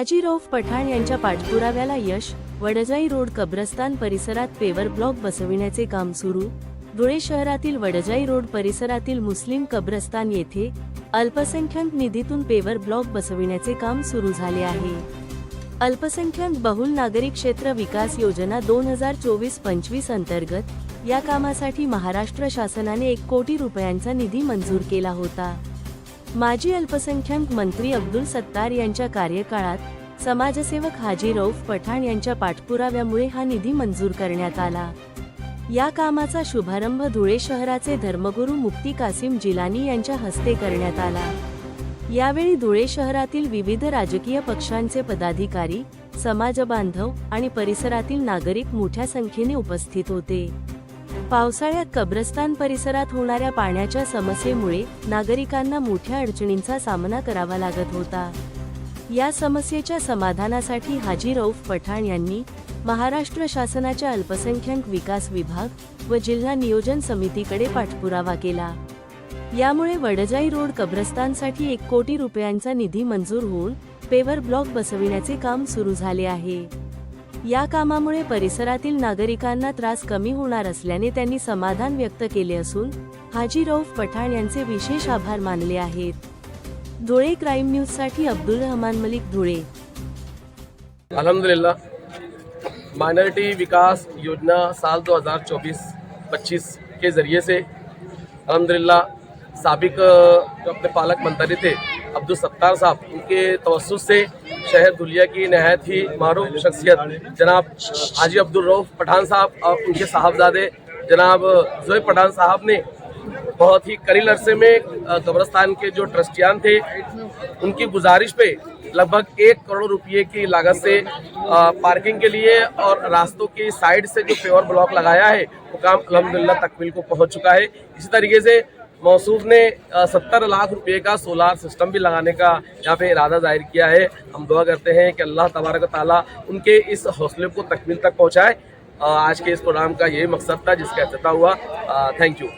बाजीराव पठाण यांच्या पाठपुराव्याला यश वडजाई रोड कब्रस्तान परिसरात पेवर ब्लॉक बसविण्याचे काम सुरू धुळे शहरातील वडजाई रोड परिसरातील मुस्लिम कब्रस्तान येथे अल्पसंख्याक निधीतून पेवर ब्लॉक बसविण्याचे काम सुरू झाले आहे. अल्पसंख्याक बहुल नागरिक क्षेत्र विकास योजना दोन हजार चोवीस पंचवीस अंतर्गत या कामासाठी महाराष्ट्र शासनाने एक कोटी रुपयांचा निधी मंजूर केला होता. माजी अल्पसंख्याक मंत्री अब्दुल सत्तार यांच्या कार्यकाळात समाजसेवक हाजी रौफ पठाण यांच्या पाठपुराव्यामुळे हा निधी मंजूर करण्यात आला. या कामाचा शुभारंभ धुळे शहराचे धर्मगुरू मुक्ती कासिम जिलानी यांच्या हस्ते करण्यात आला. यावेळी धुळे शहरातील विविध राजकीय पक्षांचे पदाधिकारी समाजबांधव आणि परिसरातील नागरिक मोठ्या संख्येने उपस्थित होते. पावसाळ्यात कब्रस्तान परिसरात होणाऱ्या पाण्याच्या समस्येमुळे नागरिकांना मोठ्या अडचणींचा सामना करावा लागत होता. या समस्येच्या समाधानासाठी हाजी रौफ पठाण यांनी महाराष्ट्र शासनाच्या अल्पसंख्याक विकास विभाग व जिल्हा नियोजन समितीकडे पाठपुरावा केला. यामुळे वडजाई रोड कब्रस्तानसाठी एक कोटी रुपयांचा निधी मंजूर होऊन पेवर ब्लॉक बसविण्याचे काम सुरू झाले आहे. या कामामुळे परिसरातील नागरिकांना त्रास कमी होणार असल्याने त्यांनी समाधान व्यक्त केले असून हाजी रौफ पठाण यांचे विशेष आभार मानले आहेत. धुळे क्राईम न्यूजसाठी अब्दुल रहमान मलिक धुळे. अल्हम्दुलिल्लाह माइनॉरिटी विकास योजना साल 2024-25 के ज़रिए से अलहमदिल्ला साबिक जो अपने पालक मंत्री थे अब्दुल सत्तार साहब, उनके तवसुस से शहर दुलिया की नहायत ही मरूफ शख्सियत, जनाब हाजी अब्दुल रऊफ पठान साहब और उनके साहबजादे, जनाब जोए पठान साहब ने बहुत ही करील अरसे में कब्रस्तान के जो ट्रस्टियान थे, उनकी गुजारिश पे लगभग एक करोड़ रुपए की लागत से पार्किंग के लिए और रास्तों की साइड से जो पेवर ब्लॉक लगाया है, वो काम अलहमदिल्ला तकमील को पहुँच चुका है। इसी तरीके से मौसूफ ने सत्तर लाख रुपए का सोलार सिस्टम भी लगाने का यहाँ पे इरादा ज़ाहिर किया है। हम दुआ करते हैं कि अल्लाह तबारक ताला उनके इस हौसले को तकमील तक पहुँचाए। आज के इस प्रोग्राम का यही मकसद था, जिसका अफ्ताह हुआ। Thank you